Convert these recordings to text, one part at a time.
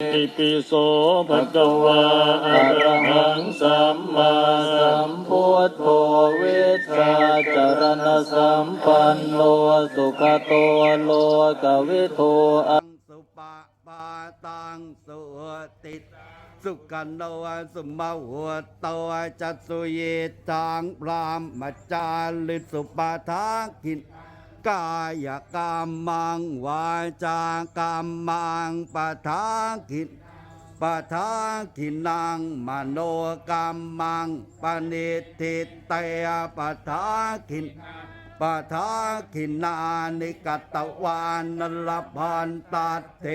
ติปิโสภะคะวาอะระหังสัมมาสัมพุทโธเวชชาจารณสัมปันโนสุขโตโลกวิโทอะสุปะปาตังสุติสุกันโนสุมาหัวโตจัตสุเยตังพรามมจาริสุปาทากิน กายกรรมังวาจากรรมังปะทากินปะทากินังมโนกรรมังปณิทิเตปะทากินปะทาขินานิกัตตวานนลพันตัดเท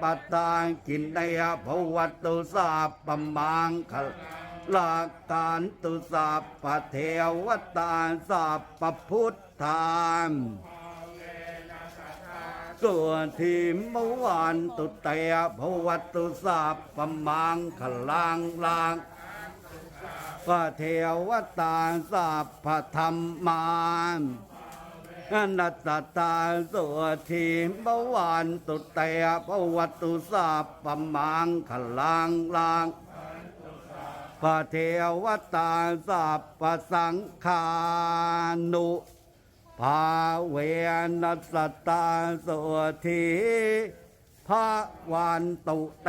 ปตาขินในภวัตตุสาปมังคลาการตุสาปเทวตาสาปพุทธานส่วทีมวานตุเตยภวัตุสาปมังคลังลางพระเทวตาสัพธรรมานนัตตาสุทีบวานตุเตยภวัตุสัพมังคลังลังพระเทวตาสัพพสังฆานุ ภาเวนัสตาสุทีพระวันตุเต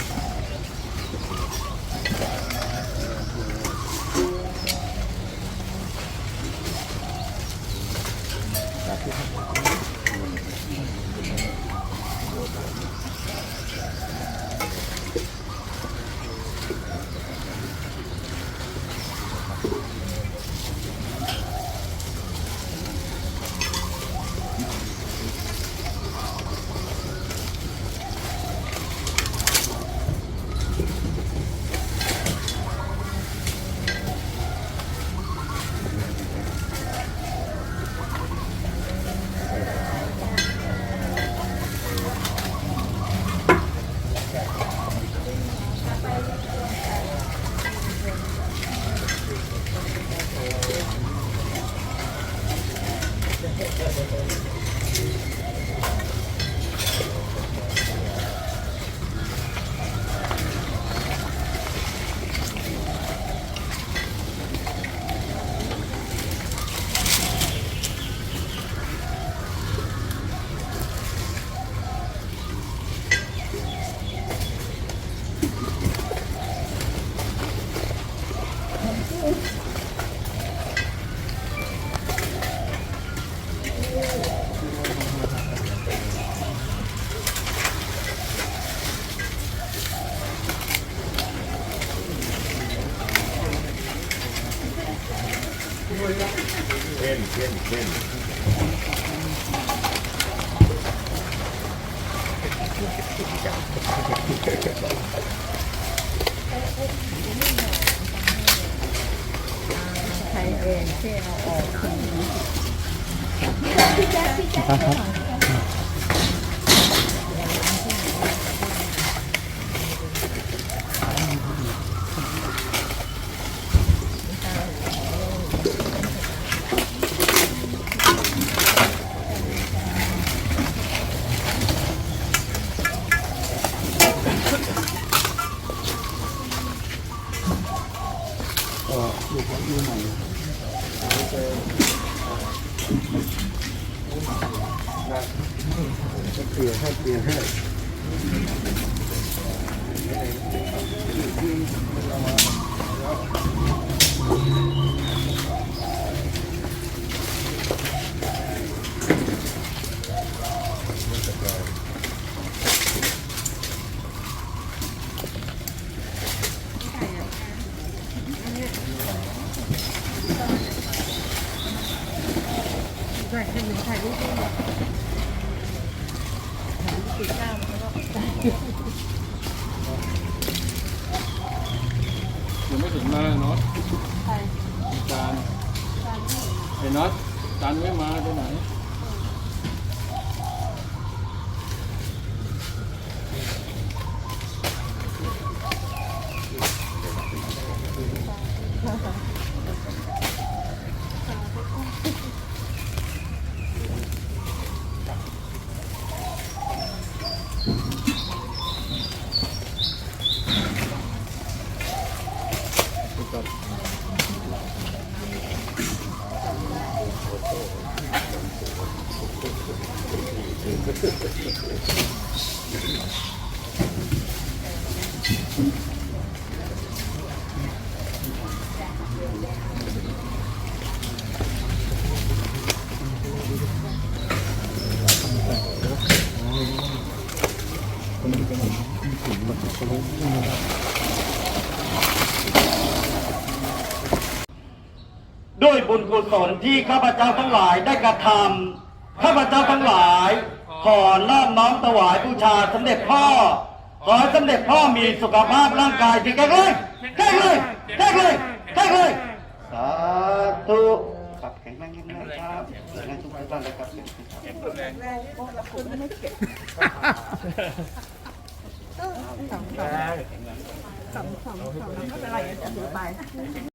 ใช้เองที่เอาออก ครับเปลี่ยนให้เปลี่ยนให้ใส่ให้หนูถ่ายรูปด้วย งไม่ถึงมาเนาะจานไอ้น็อตจานไม่มาไปไหน ด้วยบุญกุศลที่ข้าพเจ้าทั้งหลายได้กระทำข้าพเจ้าทั้งหลาย ขอน้อมน้อมถวายบูชาสมเด็จพ่อ ขอให้สมเด็จพ่อมีสุขภาพร่างกายแข็งแรงแข็งแรงแข็งแรงแข็งแรงสาธุครับแข็งแรงแข็งแรงครับแข็งแรงทุกท่านเลยครับสองสองสองสองไม่เป็นไรจะถือไป